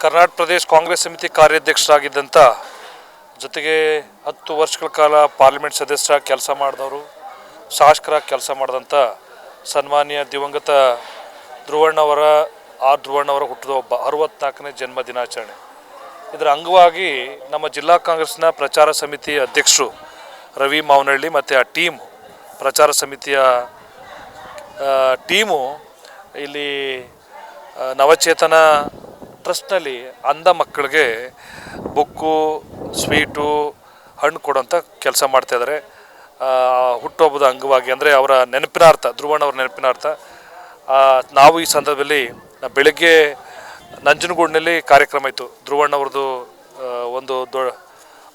ಕರ್ನಾಟಕ ಪ್ರದೇಶ ಕಾಂಗ್ರೆಸ್ ಸಮಿತಿ ಕಾರ್ಯಾಧ್ಯಕ್ಷರಾಗಿದ್ದಂಥ ಜೊತೆಗೆ ಹತ್ತು ವರ್ಷಗಳ ಕಾಲ ಪಾರ್ಲಿಮೆಂಟ್ ಸದಸ್ಯರಾಗಿ ಕೆಲಸ ಮಾಡಿದವರು ಶಾಸಕರಾಗಿ ಕೆಲಸ ಮಾಡಿದಂಥ ಸನ್ಮಾನ್ಯ ದಿವಂಗತ ಧ್ರುವಣ್ಣವರ ಆರ್ ಧ್ರುವಣ್ಣವರ ಹುಟ್ಟಿದ ಒಬ್ಬ ಅರವತ್ನಾಲ್ಕನೇ ಜನ್ಮ ದಿನಾಚರಣೆ. ಇದರ ಅಂಗವಾಗಿ ನಮ್ಮ ಜಿಲ್ಲಾ ಕಾಂಗ್ರೆಸ್ನ ಪ್ರಚಾರ ಸಮಿತಿ ಅಧ್ಯಕ್ಷರು ರವಿ ಮಾವನಹಳ್ಳಿ ಮತ್ತು ಆ ಟೀಮ್ ಪ್ರಚಾರ ಸಮಿತಿಯ ಆ, ಟೀಮು ಇಲ್ಲಿ ನವಚೇತನ ಟ್ರಸ್ಟ್ನಲ್ಲಿ ಅಂಧ ಮಕ್ಕಳಿಗೆ ಬುಕ್ಕು, ಸ್ವೀಟು, ಹಣ್ಣು ಕೊಡೋಂಥ ಕೆಲಸ ಮಾಡ್ತಾಯಿದ್ದಾರೆ ಹುಟ್ಟುಹಬ್ಬದ ಅಂಗವಾಗಿ ಅಂದರೆ ಅವರ ನೆನಪಿನಾರ್ಥ ಧ್ರುವಣ್ಣವ್ರ ನೆನಪಿನಾರ್ಥ ನಾವು ಈ ಸಂದರ್ಭದಲ್ಲಿ ಬೆಳಗ್ಗೆ ನಂಜನಗೂಡಿನಲ್ಲಿ ಕಾರ್ಯಕ್ರಮ ಇತ್ತು. ಧ್ರುವಣ್ಣವ್ರದ್ದು ಒಂದು ದೊ,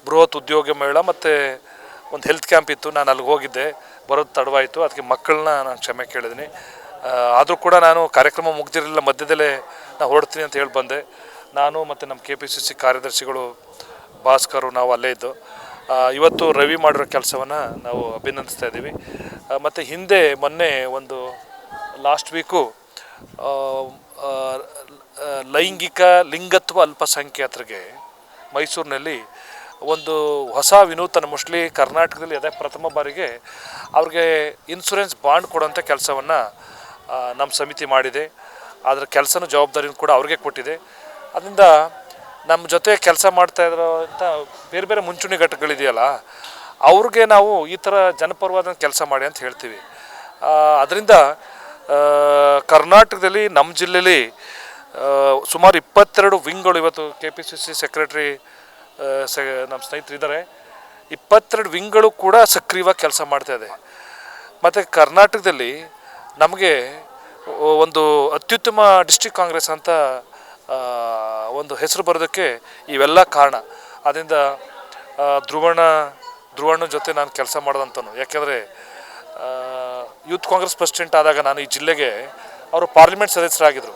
ಬೃಹತ್ ಉದ್ಯೋಗ ಮೇಳ ಮತ್ತು ಒಂದು ಹೆಲ್ತ್ ಕ್ಯಾಂಪ್ ಇತ್ತು. ನಾನು ಅಲ್ಲಿಗೆ ಹೋಗಿದ್ದೆ. ಬರೋದು ತಡವಾಯಿತು. ಅದಕ್ಕೆ ಮಕ್ಕಳನ್ನ ನಾನು ಕ್ಷಮೆ ಕೇಳಿದ್ದೀನಿ. ಆದರೂ ಕೂಡ ನಾನು ಕಾರ್ಯಕ್ರಮ ಮುಗ್ದಿರಲಿಲ್ಲ, ಮಧ್ಯದಲ್ಲೇ ನಾನು ಹೊರಡ್ತೀನಿ ಅಂತ ಹೇಳಿ ಬಂದೆ. ನಾನು ಮತ್ತು ನಮ್ಮ ಕೆ ಪಿ ಸಿ ಸಿ ಕಾರ್ಯದರ್ಶಿಗಳು ಭಾಸ್ಕರು ನಾವು ಅಲ್ಲೇ ಇದ್ದು ಇವತ್ತು ರವಿ ಮಾಡಿರೋ ಕೆಲಸವನ್ನು ನಾವು ಅಭಿನಂದಿಸ್ತಾ ಇದ್ದೀವಿ. ಮತ್ತು ಹಿಂದೆ ಮೊನ್ನೆ ಒಂದು ಲಾಸ್ಟ್ ವೀಕು ಲೈಂಗಿಕ ಲಿಂಗತ್ವ ಅಲ್ಪಸಂಖ್ಯಾತರಿಗೆ ಮೈಸೂರಿನಲ್ಲಿ ಒಂದು ಹೊಸ ವಿನೂತನ ಮೋಸ್ಟ್ಲಿ ಕರ್ನಾಟಕದಲ್ಲಿ ಅದೇ ಪ್ರಥಮ ಬಾರಿಗೆ ಅವ್ರಿಗೆ ಇನ್ಸೂರೆನ್ಸ್ ಬಾಂಡ್ ಕೊಡೋಂಥ ಕೆಲಸವನ್ನು ನಮ್ಮ ಸಮಿತಿ ಮಾಡಿದೆ. ಅದರ ಕೆಲಸನೂ ಜವಾಬ್ದಾರಿನೂ ಕೂಡ ಅವ್ರಿಗೆ ಕೊಟ್ಟಿದೆ. ಅದರಿಂದ ನಮ್ಮ ಜೊತೆ ಕೆಲಸ ಮಾಡ್ತಾ ಇರೋಂಥ ಬೇರೆ ಬೇರೆ ಮುಂಚೂಣಿ ಘಟಕಗಳಿದೆಯಲ್ಲ, ಅವ್ರಿಗೆ ನಾವು ಈ ಥರ ಜನಪರವಾದ ಕೆಲಸ ಮಾಡಿ ಅಂತ ಹೇಳ್ತೀವಿ. ಅದರಿಂದ ಕರ್ನಾಟಕದಲ್ಲಿ ನಮ್ಮ ಜಿಲ್ಲೆಯಲ್ಲಿ ಸುಮಾರು ಇಪ್ಪತ್ತೆರಡು ವಿಂಗ್ಗಳು ಇವತ್ತು K P C C secretary ಸೆ ನಮ್ಮ ಸ್ನೇಹಿತರು ಇದ್ದಾರೆ. ಇಪ್ಪತ್ತೆರಡು ವಿಂಗ್ಗಳು ಕೂಡ ಸಕ್ರಿಯವಾಗಿ ಕೆಲಸ ಮಾಡ್ತಾ ಇದೆ. ಮತ್ತು ಕರ್ನಾಟಕದಲ್ಲಿ ನಮಗೆ ಒಂದು ಅತ್ಯುತ್ತಮ ಡಿಸ್ಟ್ರಿಕ್ಟ್ ಕಾಂಗ್ರೆಸ್ ಅಂತ ಒಂದು ಹೆಸರು ಬರೋದಕ್ಕೆ ಇವೆಲ್ಲ ಕಾರಣ. ಅದರಿಂದ ಧ್ರುವಣ ಧ್ರುವಣ್ಣ ಜೊತೆ ನಾನು ಕೆಲಸ ಮಾಡೋದಂತನು. ಯಾಕೆಂದರೆ ಯೂತ್ ಕಾಂಗ್ರೆಸ್ ಪ್ರೆಸಿಡೆಂಟ್ ಆದಾಗ ನಾನು ಈ ಜಿಲ್ಲೆಗೆ ಅವರು ಪಾರ್ಲಿಮೆಂಟ್ ಸದಸ್ಯರಾಗಿದ್ದರು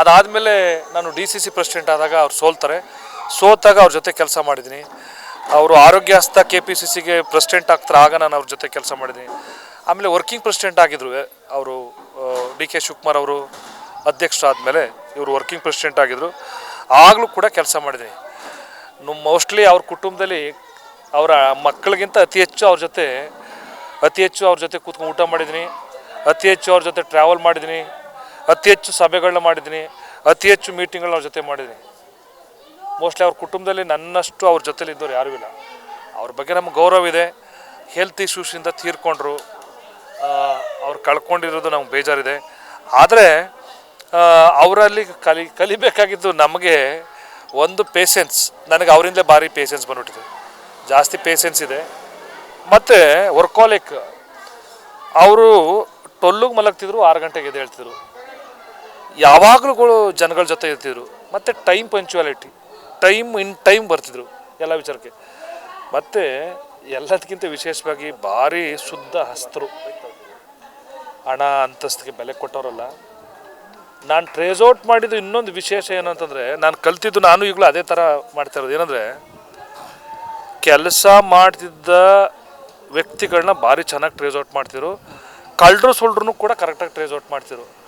ಅದಾದಮೇಲೆ ನಾನು ಡಿ ಸಿ ಸಿ ಪ್ರೆಸಿಡೆಂಟ್ ಆದಾಗ ಅವ್ರು ಸೋಲ್ತಾರೆ. ಸೋತಾಗ ಅವ್ರ ಜೊತೆ ಕೆಲಸ ಮಾಡಿದ್ದೀನಿ. ಅವರು ಆರೋಗ್ಯ ಹಸ್ತ ಕೆ ಪಿ ಸಿ ಸಿಗೆ ಪ್ರೆಸಿಡೆಂಟ್ ಆಗ್ತಾರೆ. ಆಗ ನಾನು ಅವ್ರ ಜೊತೆ ಕೆಲಸ ಮಾಡಿದ್ದೀನಿ. ಆಮೇಲೆ ವರ್ಕಿಂಗ್ ಪ್ರೆಸಿಡೆಂಟ್ ಆಗಿದ್ರು ಅವರು ಡಿ ಕೆ ಶಿವಕುಮಾರ್ ಅವರು ಅಧ್ಯಕ್ಷರಾದಮೇಲೆ ಇವರು ವರ್ಕಿಂಗ್ ಪ್ರೆಸಿಡೆಂಟ್ ಆಗಿದ್ದರು ಆಗಲೂ ಕೂಡ ಕೆಲಸ ಮಾಡಿದ್ದೀನಿ ಮೋಸ್ಟ್ಲಿ ಅವ್ರ ಕುಟುಂಬದಲ್ಲಿ ಅವರ ಮಕ್ಕಳಿಗಿಂತ ಅತಿ ಹೆಚ್ಚು ಅವ್ರ ಜೊತೆ, ಅತಿ ಹೆಚ್ಚು ಅವ್ರ ಜೊತೆ ಕೂತ್ಕೊಂಡು ಊಟ ಮಾಡಿದ್ದೀನಿ, ಅತಿ ಹೆಚ್ಚು ಅವ್ರ ಜೊತೆ ಟ್ರಾವೆಲ್ ಮಾಡಿದ್ದೀನಿ, ಅತಿ ಹೆಚ್ಚು ಸಭೆಗಳನ್ನ ಮಾಡಿದ್ದೀನಿ, ಅತಿ ಹೆಚ್ಚು ಮೀಟಿಂಗ್ಗಳನ್ನ ಅವ್ರ ಜೊತೆ ಮಾಡಿದ್ದೀನಿ. ಮೋಸ್ಟ್ಲಿ ಅವ್ರ ಕುಟುಂಬದಲ್ಲಿ ನನ್ನಷ್ಟು ಅವ್ರ ಜೊತೆಲಿ ಇದ್ದವ್ರು ಯಾರೂ ಇಲ್ಲ. ಅವ್ರ ಬಗ್ಗೆ ನಮ್ಗೆ ಗೌರವ ಇದೆ. ಹೆಲ್ತ್ ಇಶ್ಯೂಸಿಂದ ತೀರ್ಕೊಂಡ್ರು. ಅವ್ರು ಕಳ್ಕೊಂಡಿರೋದು ನಮ್ಗೆ ಬೇಜಾರಿದೆ. ಆದರೆ ಅವರಲ್ಲಿ ಕಲಿ, ಕಲಿಬೇಕಾಗಿದ್ದು ನಮಗೆ ಒಂದು ಪೇಷನ್ಸ್ ನನಗೆ ಅವರಿಂದಲೇ ಭಾರಿ ಪೇಷನ್ಸ್ ಬಂದ್ಬಿಟ್ಟಿದೆ. ಜಾಸ್ತಿ ಪೇಷನ್ಸ್ ಇದೆ. ಮತ್ತು ವರ್ಕೋಲಿಕ್ ಅವರು ಟೊಲ್ಲುಗೆ ಮಲಗ್ತಿದ್ರು, ಆರು ಗಂಟೆಗೆ ಎದ್ದು ಹೇಳ್ತಿದ್ರು. ಯಾವಾಗಲೂ ಜನಗಳ ಜೊತೆ ಇರ್ತಿದ್ರು. ಮತ್ತು time punctuality time in time ಬರ್ತಿದ್ರು, ಎಲ್ಲ ವಿಚಾರಕ್ಕೆ. ಮತ್ತು ಎಲ್ಲದಕ್ಕಿಂತ ವಿಶೇಷವಾಗಿ ಭಾರಿ ಶುದ್ಧ ಹಸ್ತರು. ಹಣ ಅಂತಸ್ತಿಗೆ ಬೆಲೆ ಕೊಟ್ಟವರಲ್ಲ. ನಾನು ಟ್ರೇಸ್ ಔಟ್ ಮಾಡಿದ್ದು ಇನ್ನೊಂದು ವಿಶೇಷ ಏನು ಅಂತಂದರೆ, ನಾನು ಕಲ್ತಿದ್ದು ನಾನು ಈಗಲೂ ಅದೇ ಥರ ಮಾಡ್ತಾ ಇರೋದು. ಏನಂದರೆ, ಕೆಲಸ ಮಾಡ್ತಿದ್ದ ವ್ಯಕ್ತಿಗಳನ್ನ ಭಾರಿ ಚೆನ್ನಾಗಿ ಟ್ರೇಸ್ ಔಟ್ ಮಾಡ್ತಿದ್ರು. ಕಳ್ಳರು ಸುಳ್ಳರು ಕೂಡ ಕರೆಕ್ಟಾಗಿ ಟ್ರೇಸ್ ಔಟ್ ಮಾಡ್ತಿದ್ರು.